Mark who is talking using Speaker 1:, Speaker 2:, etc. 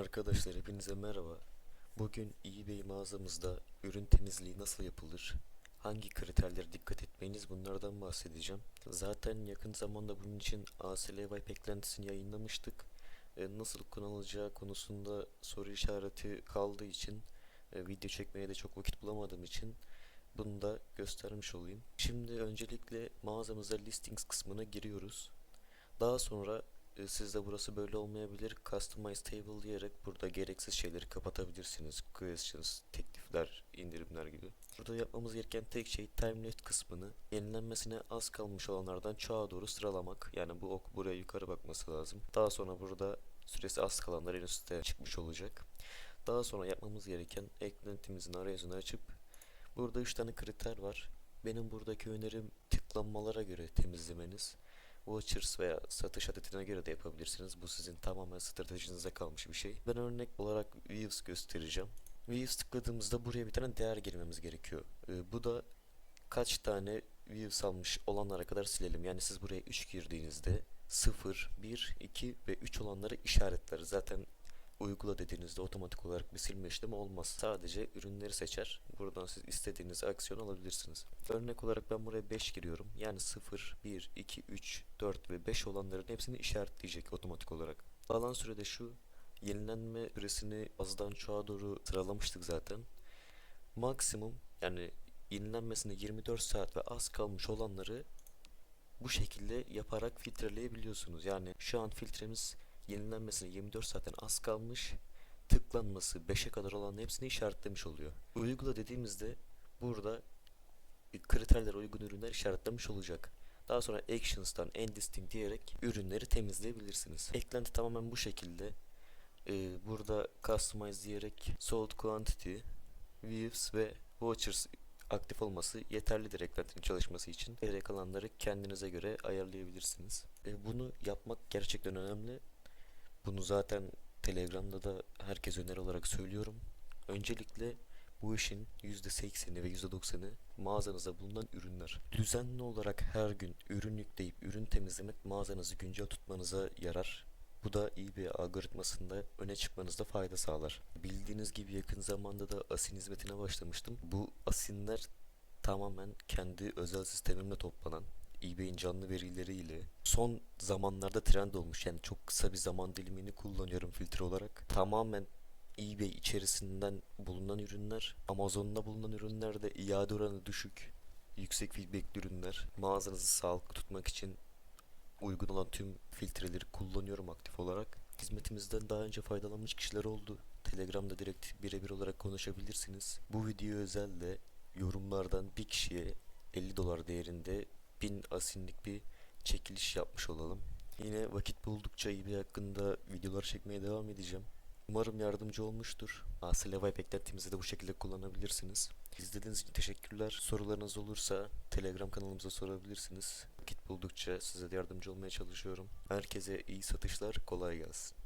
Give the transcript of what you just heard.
Speaker 1: Arkadaşlar hepinize merhaba. Bugün eBay mağazamızda ürün temizliği nasıl yapılır? Hangi kriterlere dikkat etmeniz bunlardan bahsedeceğim. Zaten yakın zamanda bunun için ASL Vibe eklentisini yayınlamıştık. E, nasıl kullanılacağı konusunda soru işareti kaldığı için e, video çekmeye de çok vakit bulamadığım için bunu da göstermiş olayım. Şimdi öncelikle mağazamıza listings kısmına giriyoruz. Daha sonra Sizde burası böyle olmayabilir. Customize table diyerek burada gereksiz şeyleri kapatabilirsiniz. Questions, teklifler, indirimler gibi. Burada yapmamız gereken tek şey time left kısmını yenilenmesine az kalmış olanlardan çoğa doğru sıralamak. Yani bu ok buraya yukarı bakması lazım. Daha sonra burada süresi az kalanlar en üstte çıkmış olacak. Daha sonra yapmamız gereken eklentimizin arayüzünü açıp burada 3 tane kriter var. Benim buradaki önerim tıklanmalara göre temizlemeniz. Watchers veya satış adetine göre de yapabilirsiniz. Bu sizin tamamen stratejinize kalmış bir şey. Ben örnek olarak Views göstereceğim. Views tıkladığımızda buraya bir tane değer girmemiz gerekiyor. Ee, bu da kaç tane Views almış olanlara kadar silelim. Yani siz buraya 3 girdiğinizde 0, 1, 2 ve 3 olanları işaretler. Zaten uygula dediğinizde otomatik olarak bir silme işlemi olmaz. Sadece ürünleri seçer. Buradan siz istediğiniz aksiyon alabilirsiniz. Örnek olarak ben buraya 5 giriyorum. Yani 0, 1, 2, 3, 4 ve 5 olanların hepsini işaretleyecek otomatik olarak. Alan sürede şu yenilenme süresini azdan çoğa doğru sıralamıştık zaten. Maksimum yani yenilenmesine 24 saat ve az kalmış olanları bu şekilde yaparak filtreleyebiliyorsunuz. Yani şu an filtremiz yenilenmesine 24 saatten az kalmış, tıklanması 5'e kadar olan hepsini işaretlemiş oluyor. Uygula dediğimizde burada kriterlere uygun ürünler işaretlemiş olacak. Daha sonra Actions'tan End Listing diyerek ürünleri temizleyebilirsiniz. Eklenti tamamen bu şekilde. Ee, burada Customize diyerek Sold Quantity, Views ve Watchers aktif olması yeterlidir eklentinin çalışması için. Geri kalanları kendinize göre ayarlayabilirsiniz. Ee, bunu yapmak gerçekten önemli. Bunu zaten Telegram'da da herkes öneri olarak söylüyorum. Öncelikle bu işin %80'i ve %90'ı mağazanızda bulunan ürünler. Düzenli olarak her gün ürün yükleyip ürün temizlemek mağazanızı güncel tutmanıza yarar. Bu da eBay algoritmasında öne çıkmanızda fayda sağlar. Bildiğiniz gibi yakın zamanda da asin hizmetine başlamıştım. Bu asinler tamamen kendi özel sistemimle toplanan eBay'in canlı verileriyle son zamanlarda trend olmuş. Yani çok kısa bir zaman dilimini kullanıyorum filtre olarak. Tamamen eBay içerisinden bulunan ürünler, Amazon'da bulunan ürünler de iade oranı düşük, yüksek feedbackli ürünler. Mağazanızı sağlıklı tutmak için uygun olan tüm filtreleri kullanıyorum aktif olarak. Hizmetimizden daha önce faydalanmış kişiler oldu. Telegram'da direkt birebir olarak konuşabilirsiniz. Bu video özel de yorumlardan bir kişiye 50 dolar değerinde 1000 asinlik bir çekiliş yapmış olalım. Yine vakit buldukça eBay hakkında videolar çekmeye devam edeceğim. Umarım yardımcı olmuştur. Vibe beklentimizi de bu şekilde kullanabilirsiniz. İzlediğiniz için teşekkürler. Sorularınız olursa Telegram kanalımıza sorabilirsiniz. Vakit buldukça size de yardımcı olmaya çalışıyorum. Herkese iyi satışlar, kolay gelsin.